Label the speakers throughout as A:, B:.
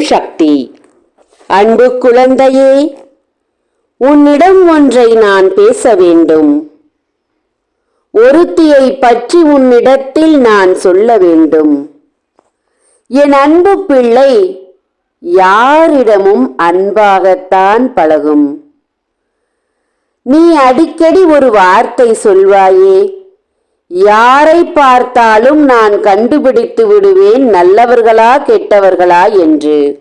A: சக்தி. அன்பு குழந்தையே உன்னிடம் ஒன்றை நான் பேச வேண்டும். ஒருத்தியை பற்றி உன்னிடத்தில் நான் சொல்ல வேண்டும். என் அன்பு பிள்ளை யாரிடமும் அன்பாகத்தான் பழகும். நீ அடிக்கடி ஒரு வார்த்தை சொல்வாயே யாரை பார்த்தாலும் நான் கண்டுபிடித்து விடுவேன் நல்லவர்களா கெட்டவர்களா என்று.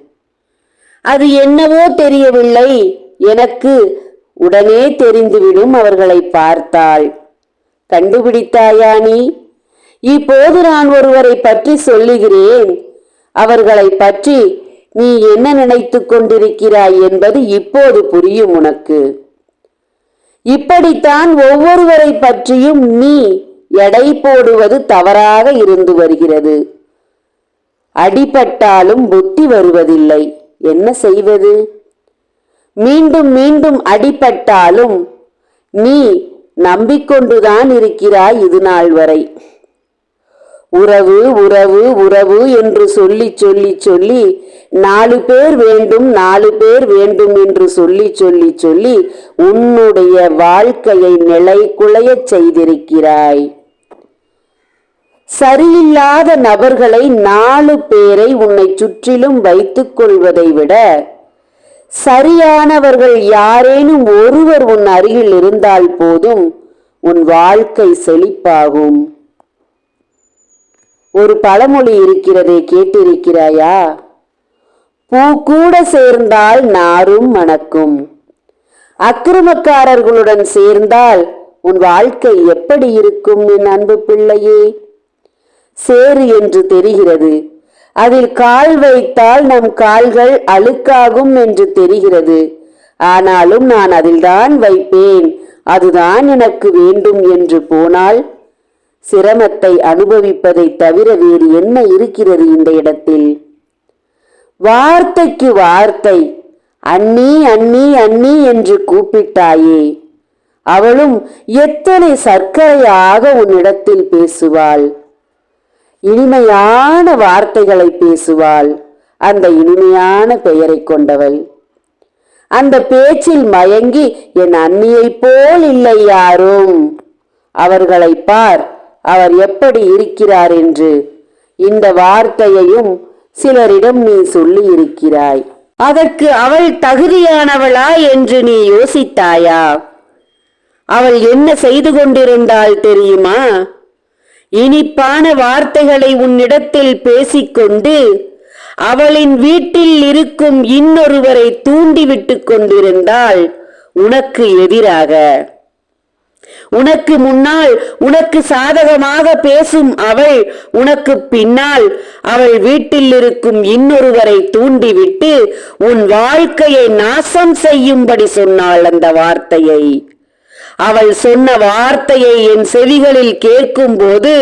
A: அது என்னவோ தெரியவில்லை. எனக்கு உடனே தெரிந்துவிடும் அவர்களை பார்த்தாள் கண்டுபிடித்தாயா நீ? இப்போது நான் ஒருவரை பற்றி சொல்லுகிறேன். அவர்களை பற்றி நீ என்ன நினைத்துக் கொண்டிருக்கிறாய் என்பது இப்போது புரியும் உனக்கு. இப்படித்தான் ஒவ்வொருவரை பற்றியும் நீ எடை போடுவது தவறாக இருந்து வருகிறது. அடிபட்டாலும் புத்தி வருவதில்லை. என்ன செய்வது? மீண்டும் மீண்டும் அடிபட்டாலும் நீ நம்பிக்கொண்டுதான் இருக்கிறாய் இது நாள் வரை. உறவு உறவு உறவு என்று சொல்லி சொல்லி சொல்லி நாலு பேர் வேண்டும் நாலு பேர் வேண்டும் என்று சொல்லி சொல்லி சொல்லி உன்னுடைய வாழ்க்கையை நிலை குலையச் செய்திருக்கிறாய். சரியில்லாத நபர்களை நாலு பேரை உன்னை சுற்றிலும் வைத்துக் கொள்வதை விட சரியானவர்கள் யாரேனும் ஒருவர் உன் அருகில் இருந்தால் போதும் உன் வாழ்க்கை செழிப்பாகும். ஒரு பழமொழி இருக்கிறதே கேட்டிருக்கிறாயா? பூ கூட சேர்ந்தால் நாரும் மணக்கும். அக்கிரமக்காரர்களுடன் சேர்ந்தால் உன் வாழ்க்கை எப்படி இருக்கும் என் அன்பு பிள்ளையே? சேறு என்று தெரிகிறது. அதில் கால் வைத்தால் நம் கால்கள் அழுக்காகும் என்று தெரிகிறது. ஆனாலும் நான் அதில்தான் வைப்பேன். அதுதான் எனக்கு வேண்டும் என்று போனால் சிரமத்தை அனுபவிப்பதை தவிர வேறு என்ன இருக்கிறது இந்த இடத்தில்? வார்த்தைக்கு வார்த்தை. அண்ணி அண்ணி அண்ணி என்று கூப்பிட்டாயே. அவளும் எத்தனை சர்க்கரையாக உன்னிடத்தில் பேசுவாள். இனிமையான வார்த்தைகளை பேசுவாள். அந்த இனிமையான பெயரை கொண்டவள். அந்த பேச்சில் மயங்கி என் அண்ணியைப் போல் இல்லை யாரும். அவர்களை பார் அவர் எப்படி இருக்கிறார் என்று. இந்த வார்த்தையையும் சிலரிடம் நீ சொல்லி இருக்கிறாய் அதற்கு அவள் தகுதியானவளா என்று நீ யோசித்தாயா? அவள் என்ன செய்து கொண்டிருந்தாள் தெரியுமா? இனிப்பான வார்த்தைகளை உன்னிடத்தில் பேசிக்கொண்டு அவளின் வீட்டில் இருக்கும் இன்னொருவரை தூண்டிவிட்டு கொண்டிருந்தாள் உனக்கு எதிராக. உனக்கு முன்னால் உனக்கு சாதகமாக பேசும் அவள் உனக்கு பின்னால் அவள் வீட்டில் இருக்கும் இன்னொருவரை தூண்டிவிட்டு உன் வாழ்க்கையை நாசம் செய்யும்படி சொன்னாள் அந்த வார்த்தையை. அவள் சொன்ன வார்த்தையை என் செவிகளில் கேட்கும்போது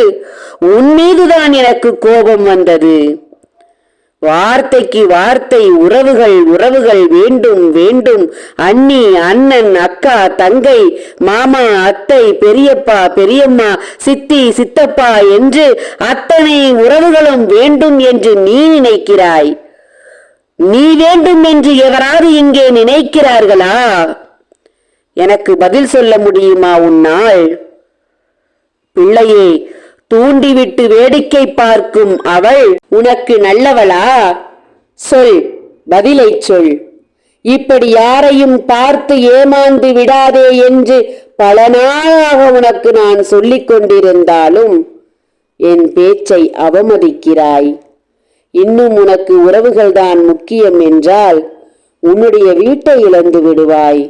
A: உன் மீதுதான் எனக்கு கோபம் வந்தது. வார்த்தைக்கு வார்த்தை உறவுகள் உறவுகள் வேண்டும் வேண்டும். அண்ணி அண்ணன் அக்கா தங்கை மாமா அத்தை பெரியப்பா பெரியம்மா சித்தி சித்தப்பா என்று அத்தனை உறவுகளும் வேண்டும் என்று நீ நினைக்கிறாய். நீ வேண்டும் என்று எவராது இங்கே நினைக்கிறார்களா? எனக்கு பதில் சொல்ல முடியுமா உன்னால்? பிள்ளையே தூண்டிவிட்டு வேடிக்கை பார்க்கும் அவள் உனக்கு நல்லவளா? சொல் பதிலை சொல். இப்படி யாரையும் பார்த்து ஏமாந்து விடாதே என்று பல நாளாக உனக்கு நான் சொல்லிக் கொண்டிருந்தாலும் என் பேச்சை அவமதிக்கிறாய். இன்னும் உனக்கு உறவுகள்தான் முக்கியம் என்றால் உன்னுடைய வீட்டை இழந்து விடுவாய்.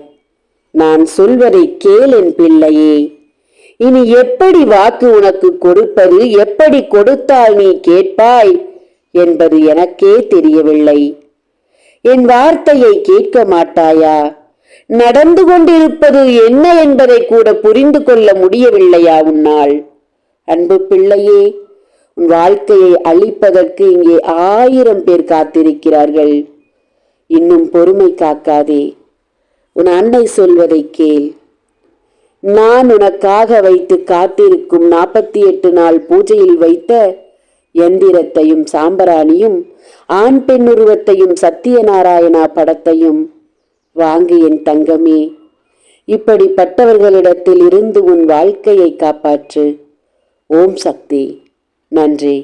A: நான் சொல்வதை கேள் என் பிள்ளையே. இனி எப்படி வாக்கு உனக்கு கொடுப்பது? எப்படி கொடுத்தால் நீ கேட்பாய்? என்பது எனக்கே தெரியவில்லை. என் வார்த்தையை கேட்க மாட்டாயா? நடந்து கொண்டிருப்பது என்ன என்பதை கூட புரிந்து கொள்ள முடியவில்லையா உன்னால்? அன்பு பிள்ளையே உன் வாழ்க்கையை அழிப்பதற்கு இங்கே ஆயிரம் பேர் காத்திருக்கிறார்கள். இன்னும் பொறுமை காக்காதே. உன் அன்னை சொல்வதை கேள். நான் உனக்காக வைத்து காத்திருக்கும் நாற்பத்தி எட்டு நாள் பூஜையில் வைத்த எந்திரத்தையும் சாம்பராணியும் ஆண் பெண் உருவத்தையும் சத்தியநாராயணா படத்தையும் வாங்கு என் தங்கமே. இப்படிப்பட்டவர்களிடத்தில் இருந்து உன் வாழ்க்கையை காப்பாற்று. ஓம் சக்தி. நன்றி.